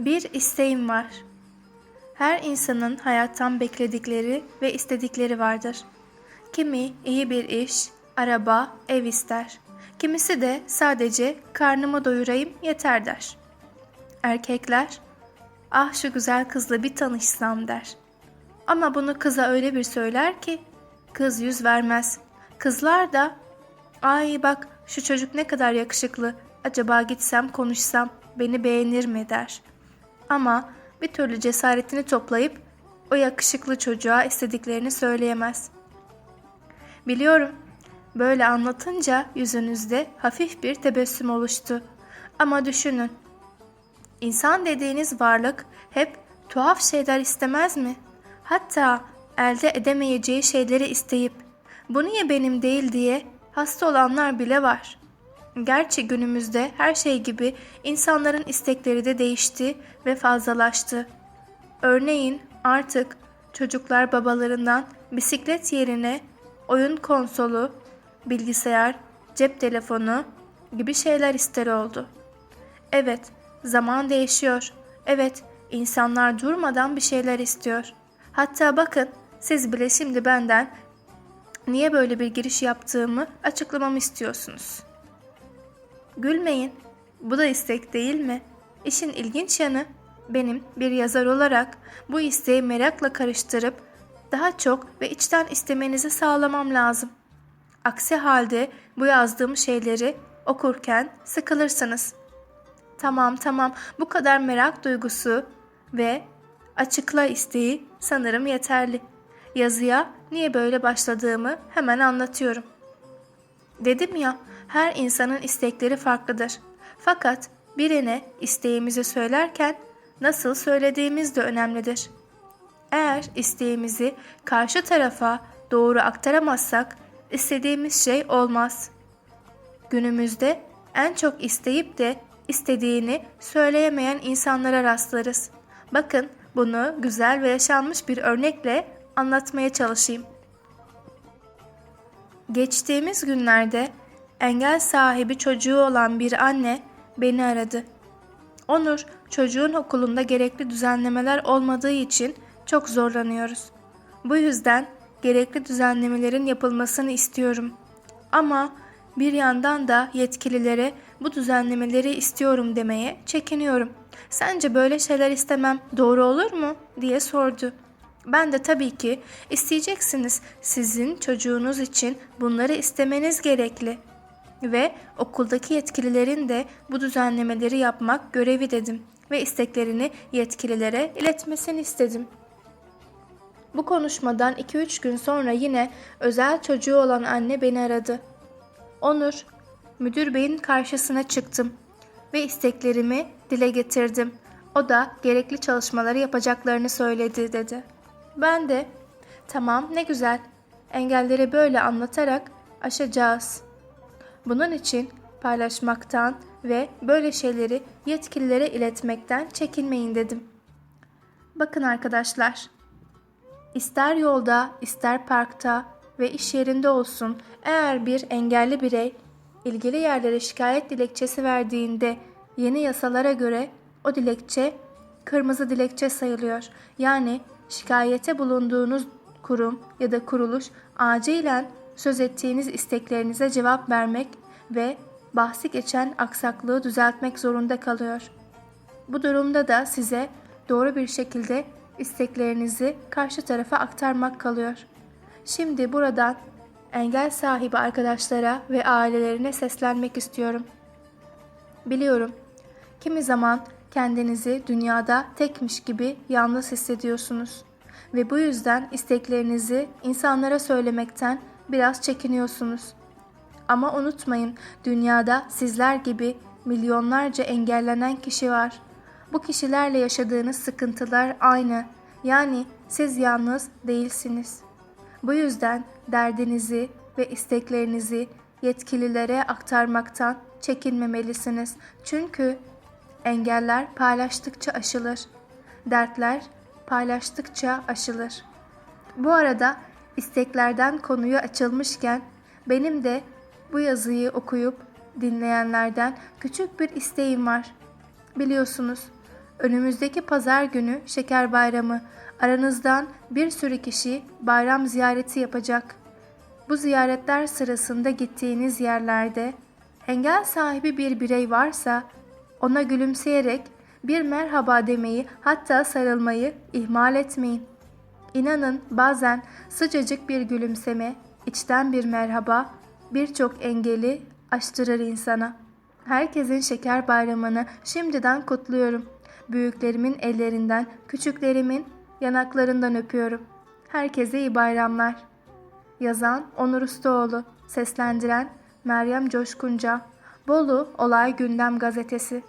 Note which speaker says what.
Speaker 1: Bir isteğim var. Her insanın hayattan bekledikleri ve istedikleri vardır. Kimi iyi bir iş, araba, ev ister. Kimisi de sadece karnımı doyurayım yeter der. Erkekler, ah şu güzel kızla bir tanışsam der. Ama bunu kıza öyle bir söyler ki kız yüz vermez. Kızlar da ay bak şu çocuk ne kadar yakışıklı acaba gitsem konuşsam beni beğenir mi der. Ama bir türlü cesaretini toplayıp o yakışıklı çocuğa istediklerini söyleyemez. Biliyorum. Böyle anlatınca yüzünüzde hafif bir tebessüm oluştu. Ama düşünün. İnsan dediğiniz varlık hep tuhaf şeyler istemez mi? Hatta elde edemeyeceği şeyleri isteyip bu niye benim değil diye hasta olanlar bile var. Gerçi günümüzde her şey gibi insanların istekleri de değişti ve fazlalaştı. Örneğin artık çocuklar babalarından bisiklet yerine oyun konsolu, bilgisayar, cep telefonu gibi şeyler ister oldu. Evet, zaman değişiyor. Evet, insanlar durmadan bir şeyler istiyor. Hatta bakın, siz bile şimdi benden niye böyle bir giriş yaptığımı açıklamamı istiyorsunuz. Gülmeyin. Bu da istek değil mi? İşin ilginç yanı benim bir yazar olarak bu isteği merakla karıştırıp daha çok ve içten istemenizi sağlamam lazım. Aksi halde bu yazdığım şeyleri okurken sıkılırsınız. Tamam tamam bu kadar merak duygusu ve açıkla isteği sanırım yeterli. Yazıya niye böyle başladığımı hemen anlatıyorum. Dedim ya her insanın istekleri farklıdır. Fakat birine isteğimizi söylerken nasıl söylediğimiz de önemlidir. Eğer isteğimizi karşı tarafa doğru aktaramazsak istediğimiz şey olmaz. Günümüzde en çok isteyip de istediğini söyleyemeyen insanlara rastlarız. Bakın bunu güzel ve yaşanmış bir örnekle anlatmaya çalışayım. Geçtiğimiz günlerde engel sahibi çocuğu olan bir anne beni aradı. Onur, çocuğun okulunda gerekli düzenlemeler olmadığı için çok zorlanıyoruz. Bu yüzden gerekli düzenlemelerin yapılmasını istiyorum. Ama bir yandan da yetkililere bu düzenlemeleri istiyorum demeye çekiniyorum. Sence böyle şeyler istemem doğru olur mu diye sordu. Ben de tabii ki isteyeceksiniz. Sizin çocuğunuz için bunları istemeniz gerekli. Ve okuldaki yetkililerin de bu düzenlemeleri yapmak görevi dedim ve isteklerini yetkililere iletmesini istedim. Bu konuşmadan 2-3 gün sonra yine özel çocuğu olan anne beni aradı. Onur, müdür beyin karşısına çıktım ve isteklerimi dile getirdim. O da gerekli çalışmaları yapacaklarını söyledi dedi. Ben de tamam ne güzel engelleri böyle anlatarak aşacağız. Bunun için paylaşmaktan ve böyle şeyleri yetkililere iletmekten çekinmeyin dedim. Bakın arkadaşlar, ister yolda, ister parkta ve iş yerinde olsun eğer bir engelli birey ilgili yerlere şikayet dilekçesi verdiğinde yeni yasalara göre o dilekçe kırmızı dilekçe sayılıyor. Yani şikayete bulunduğunuz kurum ya da kuruluş acilen söz ettiğiniz isteklerinize cevap vermek ve bahsi geçen aksaklığı düzeltmek zorunda kalıyor. Bu durumda da size doğru bir şekilde isteklerinizi karşı tarafa aktarmak kalıyor. Şimdi buradan engel sahibi arkadaşlara ve ailelerine seslenmek istiyorum. Biliyorum, kimi zaman kendinizi dünyada tekmiş gibi yalnız hissediyorsunuz ve bu yüzden isteklerinizi insanlara söylemekten biraz çekiniyorsunuz. Ama unutmayın, dünyada sizler gibi milyonlarca engellenen kişi var. Bu kişilerle yaşadığınız sıkıntılar aynı. Yani siz yalnız değilsiniz. Bu yüzden derdinizi ve isteklerinizi yetkililere aktarmaktan çekinmemelisiniz. Çünkü engeller paylaştıkça aşılır. Dertler paylaştıkça aşılır. Bu arada isteklerden konuyu açılmışken benim de bu yazıyı okuyup dinleyenlerden küçük bir isteğim var. Biliyorsunuz Önümüzdeki pazar günü şeker bayramı. Aranızdan bir sürü kişi bayram ziyareti yapacak. Bu ziyaretler sırasında gittiğiniz yerlerde engel sahibi bir birey varsa ona gülümseyerek bir merhaba demeyi hatta sarılmayı ihmal etmeyin. İnanın bazen sıcacık bir gülümseme, içten bir merhaba birçok engeli aştırır insana. Herkesin şeker bayramını şimdiden kutluyorum. Büyüklerimin ellerinden, küçüklerimin yanaklarından öpüyorum. Herkese iyi bayramlar. Yazan Onur Ustaoğlu, seslendiren Meryem Coşkunca, Bolu Olay Gündem Gazetesi.